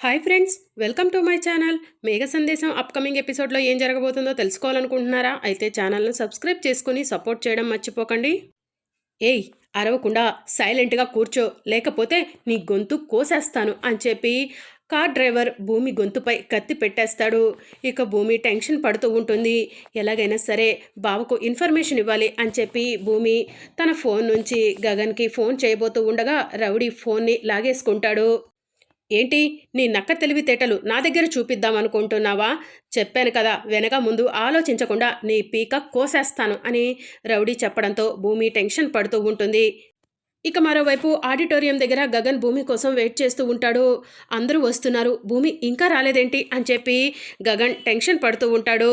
Hi friends welcome to my channel. Megha Sandesham upcoming ఎపిసోడ్లో ఏం జరగబోతుందో తెలుసుకోవాలనుకుంటున్నారా? అయితే ఛానల్ను సబ్స్క్రైబ్ చేసుకుని సపోర్ట్ చేయడం మర్చిపోకండి. ఏయ్ అరవకుండా సైలెంట్గా కూర్చో లేకపోతే నీ గొంతు కోసేస్తాను అని చెప్పి కార్ డ్రైవర్ భూమి గొంతుపై కత్తి పెట్టేస్తాడు. ఇక భూమి టెన్షన్ పడుతూ ఉంటుంది. ఎలాగైనా సరే బావకు ఇన్ఫర్మేషన్ ఇవ్వాలి అని చెప్పి భూమి తన ఫోన్ నుంచి గగన్కి ఫోన్ చేయబోతూ ఉండగా రౌడీ ఫోన్ని లాగేసుకుంటాడు. ఏంటి? నీ నక్క తెలివితేటలు నా దగ్గర చూపిద్దామనుకుంటున్నావా చెప్పాను కదా వెనక ముందు ఆలోచించకుండా నీ పీక కోసేస్తాను అని రౌడీ చెప్పడంతో భూమి టెన్షన్ పడుతూ ఉంటుంది. ఇక మరోవైపు ఆడిటోరియం దగ్గర గగన్ భూమి కోసం వెయిట్ చేస్తూ ఉంటాడు. అందరూ వస్తున్నారు. భూమి ఇంకా రాలేదేంటి? అని చెప్పి గగన్ టెన్షన్ పడుతూ ఉంటాడు.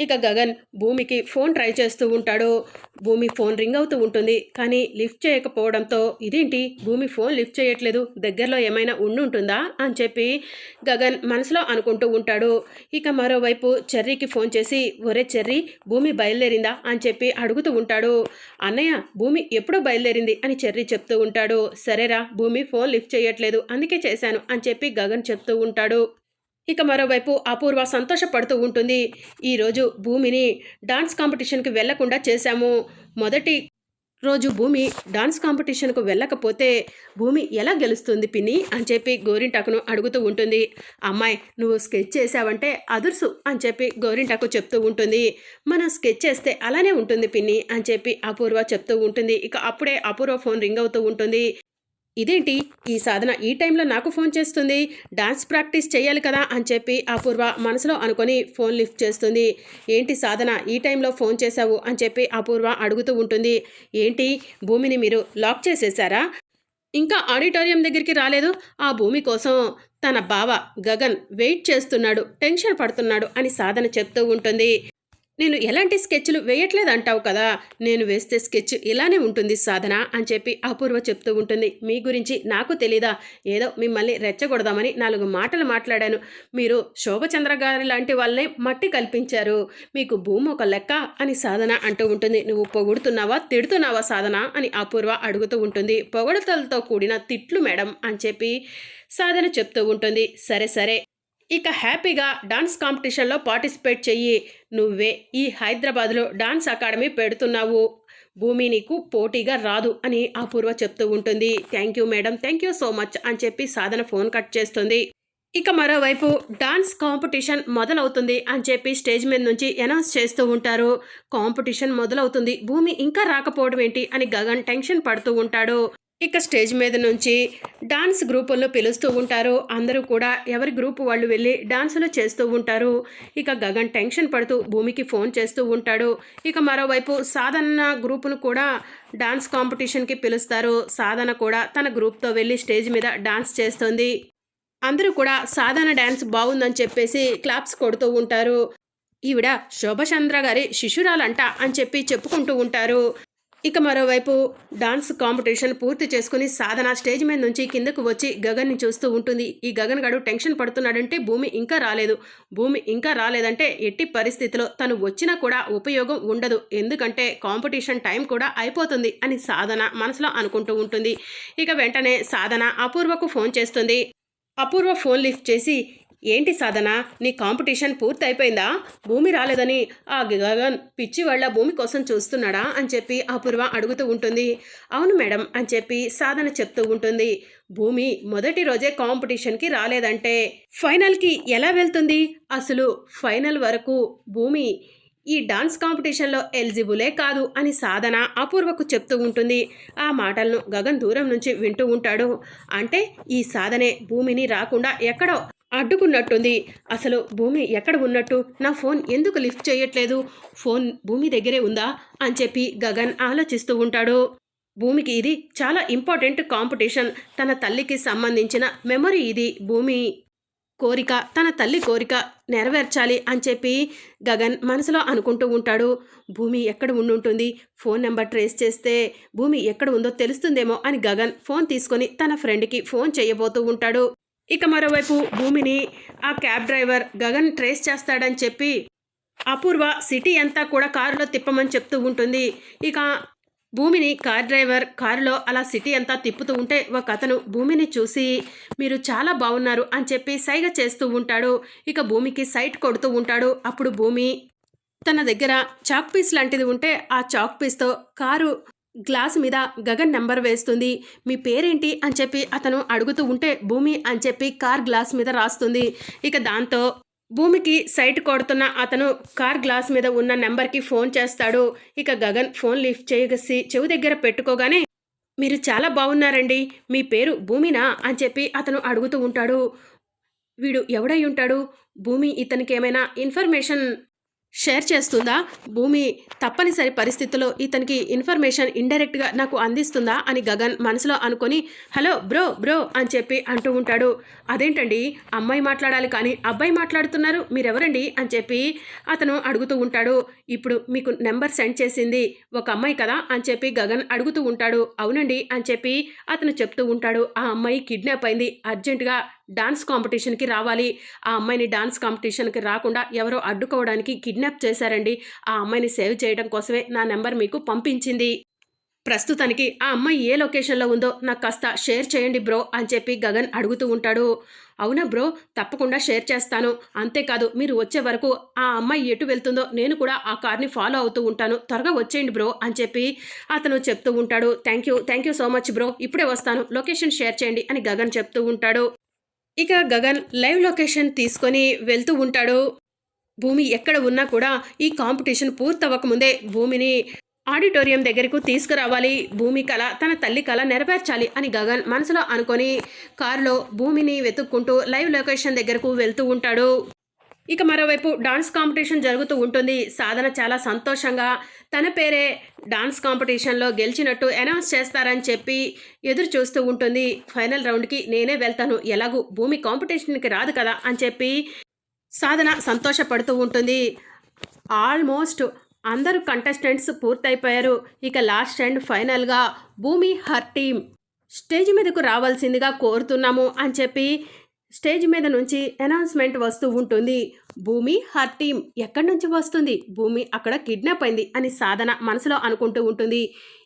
ఇక గగన్ భూమికి ఫోన్ ట్రై చేస్తూ ఉంటాడు. భూమి ఫోన్ రింగ్ అవుతూ ఉంటుంది. కానీ లిఫ్ట్ చేయకపోవడంతో ఇదేంటి? భూమి ఫోన్ లిఫ్ట్ చేయట్లేదు. దగ్గరలో ఏమైనా ఉండి ఉంటుందా? అని చెప్పి గగన్ మనసులో అనుకుంటూ ఉంటాడు. ఇక మరోవైపు చెర్రీకి ఫోన్ చేసి ఒరే చెర్రీ భూమి బయలుదేరిందా? అని చెప్పి అడుగుతూ ఉంటాడు. అన్నయ్య భూమి ఎప్పుడో బయలుదేరింది? అని చెర్రీ చెప్తూ ఉంటాడు. సరేరా భూమి ఫోన్ లిఫ్ట్ చేయట్లేదు. అందుకే చేశాను. అని చెప్పి గగన్ చెప్తూ ఉంటాడు. ఇక మరోవైపు అపూర్వ సంతోషపడుతూ ఉంటుంది. ఈరోజు భూమిని డాన్స్ కాంపిటీషన్కి వెళ్ళకుండా చేశాము. మొదటి రోజు భూమి డాన్స్ కాంపిటీషన్కు వెళ్ళకపోతే భూమి ఎలా గెలుస్తుంది పిన్ని? అని చెప్పి గోరింటాకును అడుగుతూ ఉంటుంది. అమ్మాయి నువ్వు స్కెచ్ చేసావంటే అదుర్సు అని చెప్పి గోరింటాకు చెప్తూ ఉంటుంది. మనం స్కెచ్ చేస్తే అలానే ఉంటుంది పిన్ని అని చెప్పి అపూర్వ చెప్తూ ఉంటుంది. ఇక అప్పుడే అపూర్వ ఫోన్ రింగ్ అవుతూ ఉంటుంది. ఇదేంటి? ఈ సాధన ఈ టైంలో నాకు ఫోన్ చేస్తుంది. డాన్స్ ప్రాక్టీస్ చేయాలి కదా అని చెప్పి అపూర్వ మనసులో అనుకొని ఫోన్ లిఫ్ట్ చేస్తుంది. ఏంటి సాధన ఈ టైంలో ఫోన్ చేశావు అని చెప్పి అపూర్వ అడుగుతూ ఉంటుంది. ఏంటి? భూమిని మీరు లాక్ చేసేసారా? ఇంకా ఆడిటోరియం దగ్గరికి రాలేదు. ఆ భూమి కోసం తన బావ గగన్ వెయిట్ చేస్తున్నాడు టెన్షన్ పడుతున్నాడు అని సాధన చెప్తూ ఉంటుంది. నేను ఎలాంటి స్కెచ్లు వేయట్లేదు అంటావు కదా? నేను వేస్తే స్కెచ్ ఇలానే ఉంటుంది సాధన అని చెప్పి అపూర్వ చెప్తూ ఉంటుంది. మీ గురించి నాకు తెలీదా? ఏదో మిమ్మల్ని రెచ్చగొడదామని నాలుగు మాటలు మాట్లాడాను. మీరు శోభచంద్ర గారి లాంటి వాళ్ళనే మట్టి కల్పించారు. మీకు భూమి ఒక లెక్క అని సాధన అంటూ ఉంటుంది. నువ్వు పొగుడుతున్నావా? తిడుతున్నావా సాధన? అని అపూర్వ అడుగుతూ ఉంటుంది. పొగడతలతో కూడిన తిట్లు మేడం అని చెప్పి సాధన చెప్తూ ఉంటుంది. సరే సరే. ఇక హ్యాపీగా డాన్స్ కాంపిటీషన్లో పార్టిసిపేట్ చెయ్యి. నువ్వే ఈ హైదరాబాద్లో డాన్స్ అకాడమీ పెడుతున్నావు. భూమి నీకు పోటీగా రాదు అని అపూర్వ చెప్తూ ఉంటుంది. Thank you madam thank you so much అని చెప్పి సాధన ఫోన్ కట్ చేస్తుంది. ఇక మరోవైపు డాన్స్ కాంపిటీషన్ మొదలవుతుంది అని చెప్పి స్టేజ్ మీద నుంచి అనౌన్స్ చేస్తూ ఉంటారు. కాంపిటీషన్ మొదలవుతుంది భూమి ఇంకా రాకపోవడం ఏంటి అని గగన్ టెన్షన్ పడుతూ ఉంటాడు. ఇక స్టేజ్ మీద నుంచి డాన్స్ గ్రూపుల్లో పిలుస్తూ ఉంటారు. అందరూ కూడా ఎవరి గ్రూప్ వాళ్ళు వెళ్ళి డాన్సులు చేస్తూ ఉంటారు. ఇక గగన్ టెన్షన్ పడుతూ భూమికి ఫోన్ చేస్తూ ఉంటాడు. ఇక మరోవైపు సాధన గ్రూపును కూడా డాన్స్ కాంపిటీషన్కి పిలుస్తారు. సాధన కూడా తన గ్రూప్తో వెళ్ళి స్టేజ్ మీద డాన్స్ చేస్తుంది. అందరూ కూడా సాధన డ్యాన్స్ బాగుందని చెప్పేసి క్లాప్స్ కొడుతూ ఉంటారు. ఈవిడ శోభచంద్ర గారి శిశురాలంట అని చెప్పి చెప్పుకుంటూ ఉంటారు. ఇక మరోవైపు డాన్స్ కాంపిటీషన్ పూర్తి చేసుకుని సాధన స్టేజ్ మీద నుంచి కిందకు వచ్చి గగన్ని చూస్తూ ఉంటుంది. ఈ గగన్ గడు టెన్షన్ పడుతున్నాడంటే భూమి ఇంకా రాలేదు. భూమి ఇంకా రాలేదంటే ఎట్టి పరిస్థితిలో తను వచ్చినా కూడా ఉపయోగం ఉండదు. ఎందుకంటే కాంపిటీషన్ టైం కూడా అయిపోతుంది అని సాధన మనసులో అనుకుంటూ ఉంటుంది. ఇక వెంటనే సాధన అపూర్వకు ఫోన్ చేస్తుంది. అపూర్వ ఫోన్ లిఫ్ట్ చేసి ఏంటి సాధన? నీ కాంపిటీషన్ పూర్తయిపోయిందా? భూమి రాలేదని ఆ గగన్ పిచ్చి వాళ్ళ భూమి కోసం చూస్తున్నాడా అని చెప్పి అపూర్వ అడుగుతూ ఉంటుంది. అవును మేడం అని చెప్పి సాధన చెప్తూ ఉంటుంది. భూమి మొదటి రోజే కాంపిటీషన్కి రాలేదంటే ఫైనల్కి ఎలా వెళ్తుంది? అసలు ఫైనల్ వరకు భూమి ఈ డాన్స్ కాంపిటీషన్లో ఎలిజిబులే కాదు అని సాధన అపూర్వకు చెప్తూ ఉంటుంది. ఆ మాటలను గగన్ దూరం నుంచి వింటూ ఉంటాడు. అంటే ఈ సాధనే భూమిని రాకుండా ఎక్కడో అడ్డుకున్నట్టుంది. అసలు భూమి ఎక్కడ ఉన్నట్టు? నా ఫోన్ ఎందుకు లిఫ్ట్ చేయట్లేదు? ఫోన్ భూమి దగ్గరే ఉందా? అని చెప్పి గగన్ ఆలోచిస్తూ ఉంటాడు. భూమికి ఇది చాలా ఇంపార్టెంట్ కాంపిటీషన్. తన తల్లికి సంబంధించిన మెమరీ ఇది. భూమి కోరిక తన తల్లి కోరిక నెరవేర్చాలి అని చెప్పి గగన్ మనసులో అనుకుంటూ ఉంటాడు. భూమి ఎక్కడ ఉండుంటుంది? ఫోన్ నెంబర్ ట్రేస్ చేస్తే భూమి ఎక్కడ ఉందో తెలుస్తుందేమో అని గగన్ ఫోన్ తీసుకొని తన ఫ్రెండ్కి ఫోన్ చేయబోతూ ఉంటాడు. ఇక మరోవైపు భూమిని ఆ క్యాబ్ డ్రైవర్ గగన్ ట్రేస్ చేస్తాడని చెప్పి అపూర్వ సిటీ అంతా కూడా కారులో తిప్పమని చెప్తూ ఉంటుంది. ఇక భూమిని కార్ డ్రైవర్ కారులో అలా సిటీ అంతా తిప్పుతూ ఉంటే ఒక అతను భూమిని చూసి మీరు చాలా బాగున్నారు అని చెప్పి సైగ చేస్తూ ఉంటాడు. ఇక భూమికి సైట్ కొడుతూ ఉంటాడు. అప్పుడు భూమి తన దగ్గర చాక్ పీస్ లాంటిది ఉంటే ఆ చాక్ పీస్తో కారు గ్లాస్ మీద గగన్ నెంబర్ వేస్తుంది. మీ పేరేంటి? అని చెప్పి అతను అడుగుతూ ఉంటే భూమి అని చెప్పి కార్ గ్లాస్ మీద రాస్తుంది. ఇక దాంతో భూమికి సైట్ కొడుతున్న అతను కార్ గ్లాస్ మీద ఉన్న నెంబర్కి ఫోన్ చేస్తాడు. ఇక గగన్ ఫోన్ లిఫ్ట్ చేయగసి చెవి దగ్గర పెట్టుకోగానే మీరు చాలా బాగున్నారండి. మీ పేరు భూమినా? అని చెప్పి అతను అడుగుతూ ఉంటాడు. వీడు ఎవడై ఉంటాడు? భూమి ఇతనికి ఏమైనా ఇన్ఫర్మేషన్ షేర్ చేస్తుందా? భూమి తప్పనిసరి పరిస్థితుల్లో ఇతనికి ఇన్ఫర్మేషన్ ఇండైరెక్ట్గా నాకు అందిస్తుందా? అని గగన్ మనసులో అనుకొని హలో బ్రో బ్రో అని చెప్పి అంటూ ఉంటాడు. అదేంటండి? అమ్మాయి మాట్లాడాలి కానీ అబ్బాయి మాట్లాడుతున్నారు? మీరెవరండి? అని చెప్పి అతను అడుగుతూ ఉంటాడు. ఇప్పుడు మీకు నెంబర్ సెండ్ చేసింది ఒక అమ్మాయి కదా? అని చెప్పి గగన్ అడుగుతూ ఉంటాడు. అవునండి అని చెప్పి అతను చెప్తూ ఉంటాడు. ఆ అమ్మాయి కిడ్నాప్ అయింది. అర్జెంటుగా డాన్స్ కాంపిటీషన్కి రావాలి. ఆ అమ్మాయిని డాన్స్ కాంపిటీషన్కి రాకుండా ఎవరో అడ్డుకోవడానికి కిడ్నాప్ చేశారండి. ఆ అమ్మాయిని సేవ్ చేయడం కోసమే నా నెంబర్ మీకు పంపించింది. ప్రస్తుతానికి ఆ అమ్మాయి ఏ లొకేషన్లో ఉందో నాకు కాస్త షేర్ చేయండి బ్రో అని చెప్పి గగన్ అడుగుతూ ఉంటాడు. అవునా బ్రో? తప్పకుండా షేర్ చేస్తాను. అంతేకాదు మీరు వచ్చే వరకు ఆ అమ్మాయి ఎటు వెళ్తుందో నేను కూడా ఆ కార్ని ఫాలో అవుతూ ఉంటాను. త్వరగా వచ్చేయండి బ్రో అని చెప్పి అతను చెప్తూ ఉంటాడు. Thank you thank you so much bro. ఇప్పుడే వస్తాను. లొకేషన్ షేర్ చేయండి అని గగన్ చెప్తూ ఉంటాడు. ఇక గగన్ లైవ్ లొకేషన్ తీసుకొని వెళ్తూ ఉంటాడు. భూమి ఎక్కడ ఉన్నా కూడా ఈ కాంపిటీషన్ పూర్తవ్వకముందే భూమిని ఆడిటోరియం దగ్గరకు తీసుకురావాలి. భూమి కళ తన తల్లి కళ నెరవేర్చాలి అని గగన్ మనసులో అనుకొని కారులో భూమిని వెతుక్కుంటూ లైవ్ లొకేషన్ దగ్గరకు వెళ్తూ ఉంటాడు. ఇక మరోవైపు డాన్స్ కాంపిటీషన్ జరుగుతూ ఉంటుంది. సాధన చాలా సంతోషంగా తన పేరే డాన్స్ కాంపిటీషన్లో గెలిచినట్టు అనౌన్స్ చేస్తారని చెప్పి ఎదురు చూస్తూ ఉంటుంది. ఫైనల్ రౌండ్కి నేనే వెళ్తాను. ఎలాగూ భూమి కాంపిటీషన్కి రాదు కదా అని చెప్పి సాధన సంతోషపడుతూ ఉంటుంది. ఆల్మోస్ట్ అందరూ కంటెస్టెంట్స్ పూర్తయిపోయారు. ఇక లాస్ట్ అండ్ ఫైనల్గా భూమి హర్ టీమ్ స్టేజ్ మీదకు రావాల్సిందిగా కోరుతున్నాము అని చెప్పి స్టేజ్ మీద నుంచి అనౌన్స్మెంట్ వస్తూ ఉంటుంది. భూమి హర్ టీం ఎక్కడి నుంచి వస్తుంది? భూమి అక్కడ కిడ్నాప్ అయింది అని సాధన మనసులో అనుకుంటూ ఉంటుంది.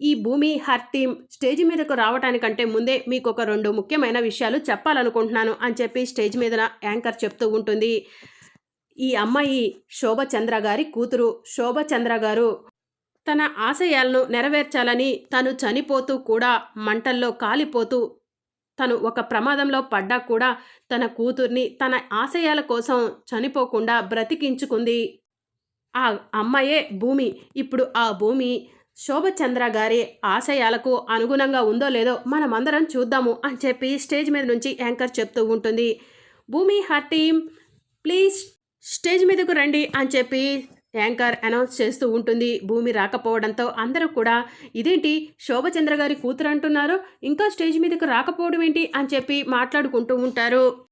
ఈ భూమి హర్ టీం స్టేజ్ మీదకు రావడానికంటే ముందే మీకు ఒక రెండు ముఖ్యమైన విషయాలు చెప్పాలనుకుంటున్నాను అని చెప్పి స్టేజ్ మీద యాంకర్ చెప్తూ ఉంటుంది. ఈ అమ్మాయి శోభచంద్ర గారి కూతురు. శోభచంద్ర గారు తన ఆశయాలను నెరవేర్చాలని తను చనిపోతూ కూడా మంటల్లో కాలిపోతూ తను ఒక ప్రమాదంలో పడ్డా కూడా తన కూతుర్ని తన ఆశయాల కోసం చనిపోకుండా బ్రతికించుకుంది. ఆ అమ్మాయే భూమి. ఇప్పుడు ఆ భూమి శోభచంద్ర గారి ఆశయాలకు అనుగుణంగా ఉందో లేదో మనమందరం చూద్దాము అని చెప్పి స్టేజ్ మీద నుంచి యాంకర్ చెప్తూ ఉంటుంది. భూమి హర్ టీమ్ ప్లీజ్ స్టేజ్ మీదకు రండి అని చెప్పి యాంకర్ అనౌన్స్ చేస్తూ ఉంటుంది. భూమి రాకపోవడంతో అందరూ కూడా ఇదేంటి? శోభచంద్ర గారి కూతురు అంటున్నారు. ఇంకా స్టేజ్ మీదకు రాకపోవడం ఏంటి? అని చెప్పి మాట్లాడుకుంటూ ఉంటారు.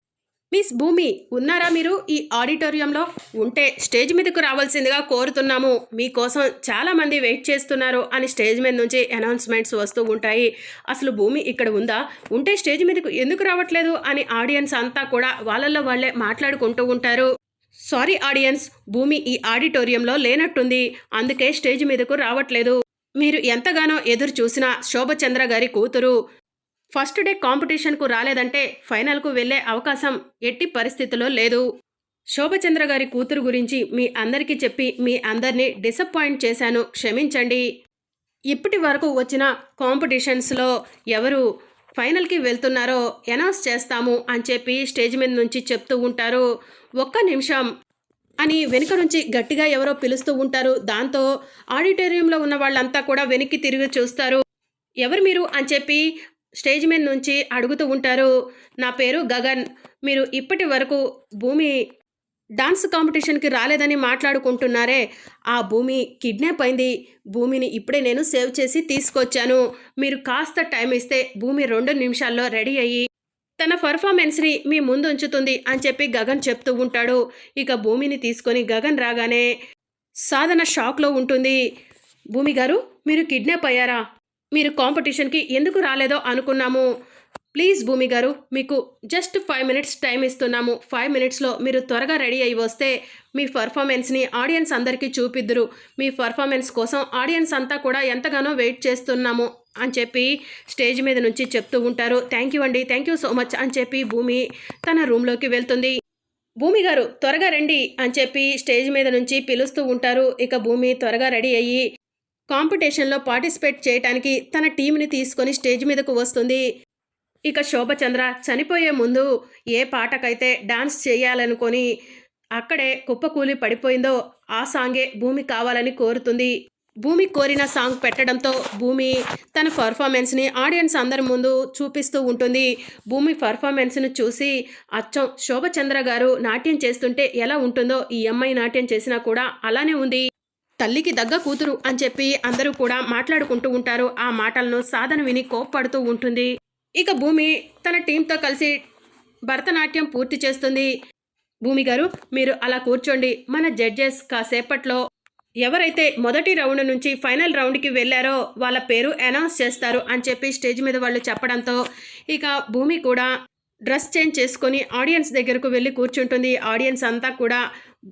మిస్ భూమి ఉన్నారా మీరు? ఈ ఆడిటోరియంలో ఉంటే స్టేజ్ మీదకు రావాల్సిందిగా కోరుతున్నాము. మీకోసం చాలామంది వెయిట్ చేస్తున్నారు అని స్టేజ్ మీద నుంచి అనౌన్స్మెంట్స్ వస్తూ ఉంటాయి. అసలు భూమి ఇక్కడ ఉందా? ఉంటే స్టేజ్ మీదకు ఎందుకు రావట్లేదు? అని ఆడియన్స్ అంతా కూడా వాళ్ళల్లో వాళ్ళే మాట్లాడుకుంటూ ఉంటారు. సారీ ఆడియన్స్ భూమి ఈ ఆడిటోరియంలో లేనట్టుంది. అందుకే స్టేజ్ మీదకు రావట్లేదు. మీరు ఎంతగానో ఎదురు చూసిన శోభచంద్ర గారి కూతురు. ఫస్ట్ డే కాంపిటీషన్కు రాలేదంటే ఫైనల్కు వెళ్ళే అవకాశం ఎట్టి పరిస్థితిలో లేదు. శోభచంద్ర గారి కూతురు గురించి మీ అందరికీ చెప్పి మీ అందరినీ డిసప్పాయింట్ చేశాను. క్షమించండి. ఇప్పటి వరకు వచ్చిన కాంపిటీషన్స్లో ఎవరు ఫైనల్కి వెళ్తున్నారో అనౌన్స్ చేస్తాము అని చెప్పి స్టేజ్ మీద నుంచి చెప్తూ ఉంటారు. ఒక్క నిమిషం అని వెనుక నుంచి గట్టిగా ఎవరో పిలుస్తూ ఉంటారు. దాంతో ఆడిటోరియంలో ఉన్న వాళ్ళంతా కూడా వెనక్కి తిరిగి చూస్తారు. ఎవరు మీరు అని చెప్పి స్టేజ్ మీద నుంచి అడుగుతూ ఉంటారు. నా పేరు గగన్. మీరు ఇప్పటి వరకు భూమి డాన్స్ కాంపిటీషన్కి రాలేదని మాట్లాడుకుంటున్నారే. ఆ భూమి కిడ్నాప్ అయింది. భూమిని ఇప్పుడే నేను సేవ్ చేసి తీసుకొచ్చాను. మీరు కాస్త టైం ఇస్తే భూమి రెండు నిమిషాల్లో రెడీ అయ్యి తన పర్ఫార్మెన్స్ని మీ ముందు ఉంచుతుంది అని చెప్పి గగన్ చెప్తూ ఉంటాడు. ఇక భూమిని తీసుకొని గగన్ రాగానే సాధన షాక్లో ఉంటుంది. భూమి గారు మీరు కిడ్నాప్ అయ్యారా? మీరు కాంపిటీషన్కి ఎందుకు రాలేదో అనుకున్నాము. ప్లీజ్ భూమి గారు మీకు జస్ట్ ఫైవ్ మినిట్స్ టైం ఇస్తున్నాము. ఫైవ్ మినిట్స్లో మీరు త్వరగా రెడీ అయ్యి వస్తే మీ పర్ఫార్మెన్స్ని ఆడియన్స్ అందరికీ చూపిద్దురు. మీ పర్ఫార్మెన్స్ కోసం ఆడియన్స్ అంతా కూడా ఎంతగానో వెయిట్ చేస్తున్నాము అని చెప్పి స్టేజ్ మీద నుంచి చెప్తూ ఉంటారు. థ్యాంక్ యూ అండి. థ్యాంక్ యూ సో మచ్ అని చెప్పి భూమి తన రూమ్లోకి వెళ్తుంది. భూమి గారు త్వరగా రండి అని చెప్పి స్టేజ్ మీద నుంచి పిలుస్తూ ఉంటారు. ఇక భూమి త్వరగా రెడీ అయ్యి కాంపిటీషన్లో పార్టిసిపేట్ చేయడానికి తన టీంని తీసుకొని స్టేజ్ మీదకు వస్తుంది. ఇక శోభచంద్ర చనిపోయే ముందు ఏ పాటకైతే డాన్స్ చేయాలనుకొని అక్కడే కుప్పకూలి పడిపోయిందో ఆ సాంగే భూమి కావాలని కోరుతుంది. భూమి కోరిన సాంగ్ పెట్టడంతో భూమి తన పర్ఫార్మెన్స్ని ఆడియన్స్ అందరి ముందు చూపిస్తూ ఉంటుంది. భూమి పర్ఫార్మెన్స్ను చూసి అచ్చం శోభచంద్ర గారు నాట్యం చేస్తుంటే ఎలా ఉంటుందో ఈ అమ్మాయి నాట్యం చేసినా కూడా అలానే ఉంది. తల్లికి దగ్గ కూతురు అని చెప్పి అందరూ కూడా మాట్లాడుకుంటూ ఉంటారు. ఆ మాటలను సాధన విని కోప్పడుతూ ఉంటుంది. ఇక భూమి తన టీంతో కలిసి భరతనాట్యం పూర్తి చేస్తుంది. భూమి గారు మీరు అలా కూర్చోండి. మన జడ్జెస్ కాసేపట్లో ఎవరైతే మొదటి రౌండ్ నుంచి ఫైనల్ రౌండ్కి వెళ్ళారో వాళ్ళ పేరు అనౌన్స్ చేస్తారు అని చెప్పి స్టేజ్ మీద వాళ్ళు చెప్పడంతో ఇక భూమి కూడా డ్రెస్ చేంజ్ చేసుకొని ఆడియన్స్ దగ్గరకు వెళ్ళి కూర్చుంటుంది. ఆడియన్స్ అంతా కూడా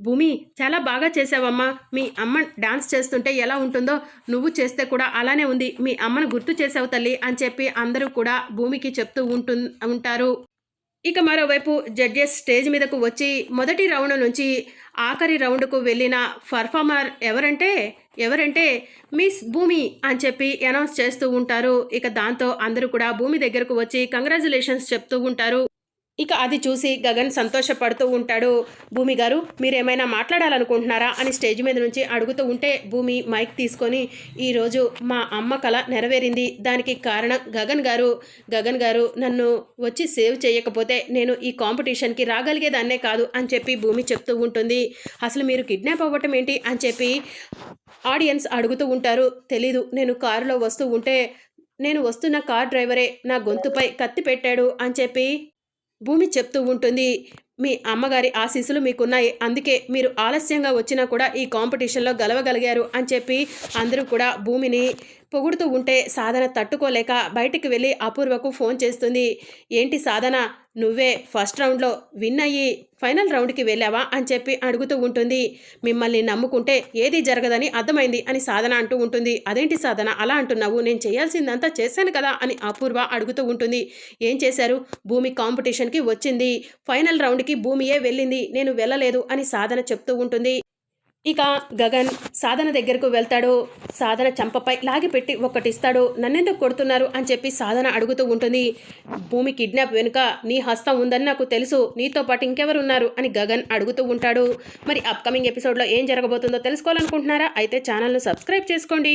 భూమి చాలా బాగా చేసావమ్మా. మీ అమ్మ డాన్స్ చేస్తుంటే ఎలా ఉంటుందో నువ్వు చేస్తే కూడా అలానే ఉంది. మీ అమ్మను గుర్తు చేసావు తల్లి అని చెప్పి అందరూ కూడా భూమికి చెప్తూ ఉంటు ఉంటారు. ఇక మరోవైపు జడ్జెస్ స్టేజ్ మీదకు వచ్చి మొదటి రౌండ్ నుంచి ఆఖరి రౌండ్కు వెళ్ళిన పర్ఫార్మర్ ఎవరంటే ఎవరంటే మిస్ భూమి అని చెప్పి అనౌన్స్ చేస్తూ ఉంటారు. ఇక దాంతో అందరూ కూడా భూమి దగ్గరకు వచ్చి కంగ్రాచులేషన్స్ చెప్తూ ఉంటారు. ఇక అది చూసి గగన్ సంతోషపడుతూ ఉంటాడు. భూమి గారు మీరేమైనా మాట్లాడాలనుకుంటున్నారా అని స్టేజ్ మీద నుంచి అడుగుతూ ఉంటే భూమి మైక్ తీసుకొని ఈరోజు మా అమ్మ కళ నెరవేరింది. దానికి కారణం గగన్ గారు. గగన్ గారు నన్ను వచ్చి సేవ్ చేయకపోతే నేను ఈ కాంపిటీషన్కి రాగలిగేదాన్నే కాదు అని చెప్పి భూమి చెప్తూ ఉంటుంది. అసలు మీరు కిడ్నాప్ అవ్వటం ఏంటి అని చెప్పి ఆడియన్స్ అడుగుతూ ఉంటారు. తెలీదు నేను కారులో వస్తూ ఉంటే నేను వస్తున్న కార్ డ్రైవరే నా గొంతుపై కత్తి పెట్టాడు అని చెప్పి భూమి చెప్తూ ఉంటుంది. మీ అమ్మగారి ఆశీస్సులు మీకున్నాయి. అందుకే మీరు ఆలస్యంగా వచ్చినా కూడా ఈ కాంపిటీషన్లో గెలవగలిగారు అని చెప్పి అందరూ కూడా భూమిని పొగుడుతూ ఉంటే సాధన తట్టుకోలేక బయటికి వెళ్ళి అపూర్వకు ఫోన్ చేస్తుంది. ఏంటి సాధన? నువ్వే ఫస్ట్ రౌండ్లో విన్ అయ్యి ఫైనల్ రౌండ్కి వెళ్ళావా అని చెప్పి అడుగుతూ ఉంటుంది. మిమ్మల్ని నమ్ముకుంటే ఏది జరగదని అర్థమైంది అని సాధన అంటూ ఉంటుంది. అదేంటి సాధన? అలా అంటున్నావు. నేను చేయాల్సిందంతా చేశాను కదా అని అపూర్వ అడుగుతూ ఉంటుంది. ఏం చేశారు? భూమి కాంపిటీషన్కి వచ్చింది. ఫైనల్ రౌండ్కి భూమియే వెళ్ళింది. నేను వెళ్ళలేదు అని సాధన చెప్తూ ఉంటుంది. ఇక గగన్ సాధన దగ్గరకు వెళ్తాడు సాధన చంపపై లాగిపెట్టి ఒకటిస్తాడు నన్నెందుకు కొడుతున్నారు అని చెప్పి సాధన అడుగుతూ ఉంటుంది. భూమి కిడ్నాప్ వెనుక నీ హస్తం ఉందని నాకు తెలుసు నీతో పాటు ఇంకెవరున్నారు అని గగన్ అడుగుతూ ఉంటాడు. మరి అప్కమింగ్ ఎపిసోడ్లో ఏం జరగబోతుందో తెలుసుకోవాలనుకుంటున్నారా? అయితే ఛానల్ను సబ్స్క్రైబ్ చేసుకోండి.